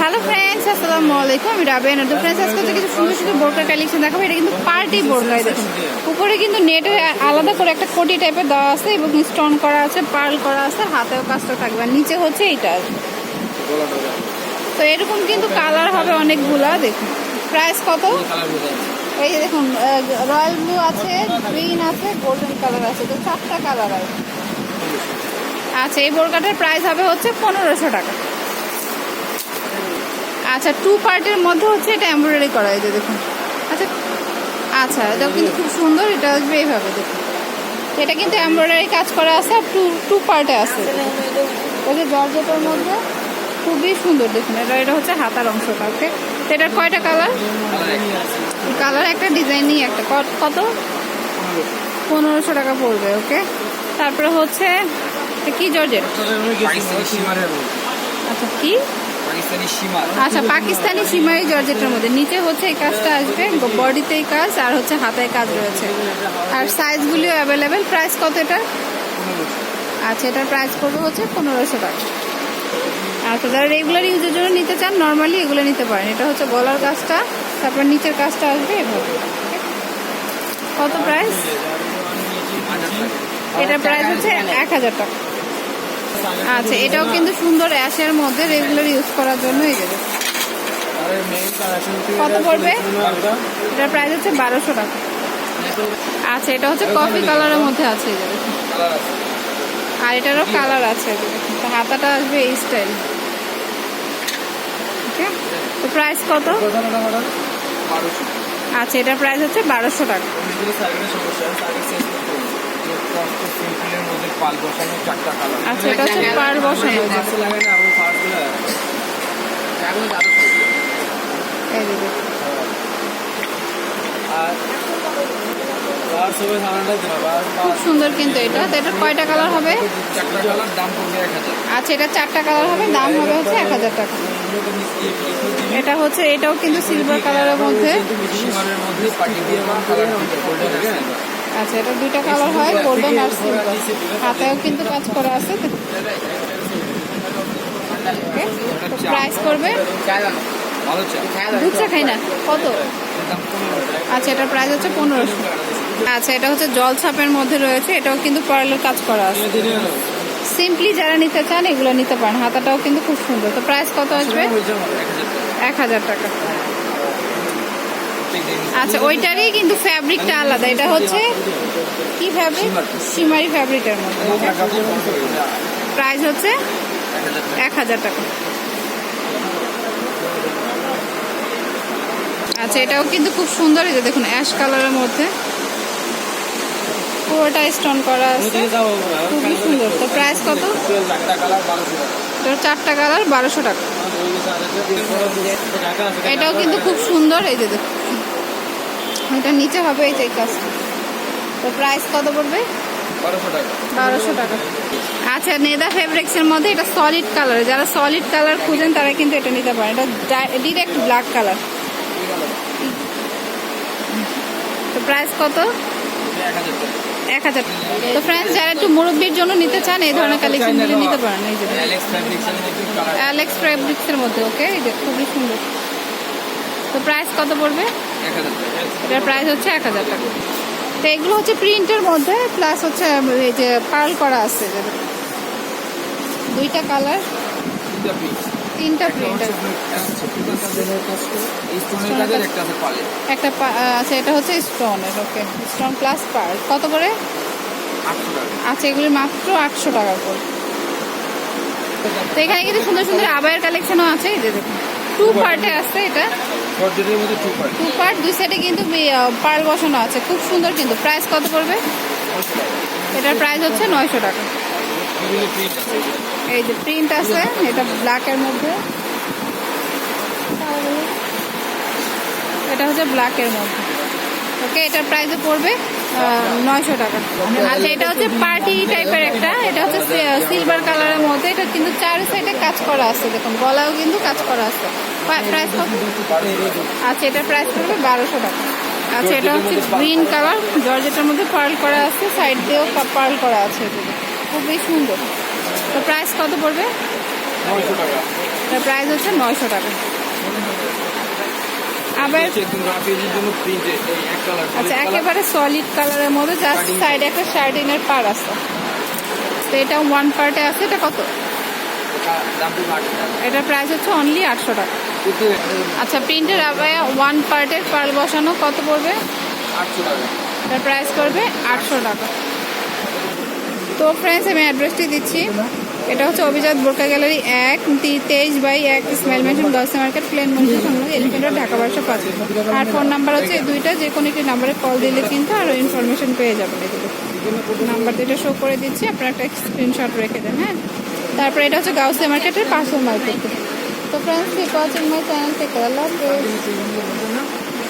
Hello friends আসসালামু আলাইকুম আমি রাবেয়া নতুন ফ্রেন্ডস আজকে হচ্ছে কিছু সুন্দর সুন্দর বোরকার কালেকশন দেখাবো। এটা কিন্তু পার্টি বোরকাই দেখুন। উপরে কিন্তু নেটের আলাদা করে একটা কোটি টাইপের দেওয়া আছে এবং স্টোন করা আছে পার্ল করা আছে, হাতেও কাজটা থাকবে। আর নিচে হচ্ছে এইটা। তো এরকম কিন্তু কালার হবে অনেকগুলা, দেখুন। প্রাইস কত? এই দেখুন রয়্যাল ব্লু আছে গ্রিন আছে গোল্ডেন কালার আছে। তো চারটা কালার আছে। আচ্ছা এই বোরকাটার প্রাইস হবে হচ্ছে পনেরোশো টাকা। আচ্ছা টু পার্টের মধ্যে হচ্ছে এটা এমব্রয়ডারি করা হয়েছে দেখুন। আচ্ছা আচ্ছা এটাও কিন্তু খুব সুন্দর এটা আসবে এইভাবে দেখুন। এটা কিন্তু এমব্রয়ডারি কাজ করা আছে আর টু টু পার্টে আছে। ওই যে জর্জেটের মধ্যে খুবই সুন্দর দেখুন এটা এটা হচ্ছে হাতার অংশটা ওকে তো এটার কয়টা কালার কালার একটা ডিজাইনই একটা কত পনেরোশো টাকা পড়বে ওকে তারপরে হচ্ছে এটা কি জর্জেট? আচ্ছা কি? আচ্ছা পাকিস্তানি সীমাই জর্জেটের মধ্যে। নিচে হচ্ছে এই কাজটা আসবে বডিতে এই কাজ আর হচ্ছে হাতায় কাজ রয়েছে। আর সাইজগুলিও অ্যাভেলেবেল প্রাইস কত এটা আচ্ছা এটার প্রাইস পড়বে হচ্ছে পনেরোশো টাকা। আচ্ছা যারা রেগুলার ইউজের জন্য নিতে চান নর্মালি এগুলো নিতে পারেন। এটা হচ্ছে গলার কাজটা তারপর নিচের কাজটা আসবে এভাবে। কত প্রাইস এটার প্রাইস হচ্ছে এক হাজার টাকা। আচ্ছা এটাও কিন্তু সুন্দর অ্যাশের মধ্যে রেগুলার ইউজ করার জন্য এই যে দেখুন। কত পড়বে? এটার প্রাইস হচ্ছে বারোশো টাকা। আচ্ছা এটা হচ্ছে কফি কালারের মধ্যে আছে এই আর এটারও কালার আছে হাতাটা আসবে এই স্টাইল তো প্রাইস কত? আচ্ছা এটার প্রাইস হচ্ছে বারোশো টাকা। আচ্ছা এটা হচ্ছে খুব সুন্দর কিন্তু এটা। তো কয়টা কালার হবে? আচ্ছা এটা চারটা কালার হবে। দাম হবে হচ্ছে এক হাজার টাকা। এটা হচ্ছে, এটাও কিন্তু সিলভার কালারের মধ্যে। আচ্ছা এটা দুইটা কালার হয় গোল্ডেন আর সিলভার হাতেও কিন্তু কাজ করা আছে। প্রাইস করবে? দুধ চা খাই না, কত? আচ্ছা এটার প্রাইস হচ্ছে পনেরোশো। আচ্ছা এটা হচ্ছে জল ছাপের মধ্যে রয়েছে, এটাও কিন্তু পার্লের কাজ করা আছে। সিম্পলি যারা নিতে চান, এগুলো নিতে পারেন। হাতাটাও কিন্তু খুব সুন্দর। তো প্রাইস কত আসবে? এক হাজার টাকা। আচ্ছা ওইটারই কিন্তু ফ্যাব্রিকটা আলাদা। এটা হচ্ছে কি ফ্যাব্রিক সিমারি ফ্যাব্রিকের প্রাইস হচ্ছে এক হাজার টাকা। আচ্ছা এটাও কিন্তু খুব সুন্দর এই যে দেখুন অ্যাশ কালারের মধ্যে। পুরোটা স্টোন করা আছে। খুবই সুন্দর। তো প্রাইস কত? চারটা কালার বারোশো টাকা। এটাও কিন্তু খুব সুন্দর এই যে দেখুন। এটা নিচে হবে এই যে কাজটা। তো প্রাইস কত পড়বে? বারোশো টাকা। আচ্ছা নেদা ফেব্রিক্সের মধ্যে এটা সলিড কালার যারা সলিড কালার খুঁজেন তারা কিন্তু এটা নিতে পারেন। এটা ডিরেক্ট ব্ল্যাক কালার তো প্রাইস কত? এক হাজার টাকা। তো ফ্রেন্ডস যারা একটু মুরব্বির জন্য নিতে চান এই ধরনের কালেকশনগুলো নিতে পারেন। এই যে অ্যালেক্স ফেব্রিক্সের মধ্যে ওকে এই যে খুবই সুন্দর। তো প্রাইস কত পড়বে? এটার প্রাইস হচ্ছে এক হাজার টাকা। তো এগুলো হচ্ছে প্রিন্টের মধ্যে প্লাস হচ্ছে এই যে পার্ল করা আছে। যে দেখুন। দুইটা কালার তিনটা প্রিন্ট একটা আছে একটা পা- আচ্ছা এটা হচ্ছে স্টোনের ওকে স্টোন প্লাস পার্ল কত করে? আচ্ছা এগুলি মাত্র আটশো টাকা করে। তো এখানে কিন্তু সুন্দর সুন্দর আবায়ের কালেকশনও আছে এই যে দেখুন। টু পার্টে আছে এটা। মধ্যে টু পার্ট টু পার্ট দুই সাইডে কিন্তু পার্ল বসানো আছে। খুব সুন্দর কিন্তু। প্রাইস কত পড়বে? এটার প্রাইস হচ্ছে নয়শো টাকা। এই যে প্রিন্ট আছে এটা ব্ল্যাকের মধ্যে। এটা হচ্ছে ব্ল্যাকের মধ্যে। ওকে এটার প্রাইসে পড়বে নয়শো টাকা। আচ্ছা এটা হচ্ছে পার্টি টাইপের একটা এটা হচ্ছে সিলভার কালারের মধ্যে এটা কিন্তু চার সাইডে কাজ করা আছে দেখুন গলাও কিন্তু কাজ করা আছে। প্রাইস কত? আচ্ছা এটার প্রাইস পড়বে বারোশো টাকা। আচ্ছা এটা হচ্ছে গ্রিন কালার জর্জেটার মধ্যে পার্ল করা আছে সাইড দিয়েও পার্ল করা আছে। খুবই সুন্দর। তো প্রাইস কত পড়বে? নয়শো টাকা। প্রাইস হচ্ছে নয়শো টাকা। আবার জন্য প্রিন্ট এই এক কালার আচ্ছা একেবারে সলিড কালারের মধ্যে জাস্ট সাইডে একটা শার্টিনের পার আছে। তো এটা ওয়ান পার্টে আছে এটা কত? এটার প্রাইস হচ্ছে অনলি আটশো টাকা। আচ্ছা প্রিন্টের আবায়া ওয়ান পার্টের পার বসানো কত পড়বে? আটশো টাকা। এটার প্রাইস করবে আটশো টাকা। তো ফ্রেন্ডস আমি অ্যাড্রেসটি দিচ্ছি। এটা হচ্ছে অভিজাত বোরকা গ্যালারি এক তেইশ বাই এক, smile machine girls market, plane মসজিদ সংলগ্ন এলিফেন্ট ঢাকা বারোশো পাঁচ আর ফোন নাম্বার হচ্ছে এই দুইটা যে কোনো একটি নাম্বারে কল দিলে কিন্তু আরও ইনফরমেশন পেয়ে এগুলো নাম্বার দুইটা শো করে দিচ্ছি, আপনারা একটা স্ক্রিনশট রেখে দেন হ্যাঁ? তারপরে এটা হচ্ছে গাউসে মার্কেটের পার্সেল মার্কেট তো ফ্রেন্ডস কি ওয়াচিং মাই চ্যানেল থেকে আল্লাহ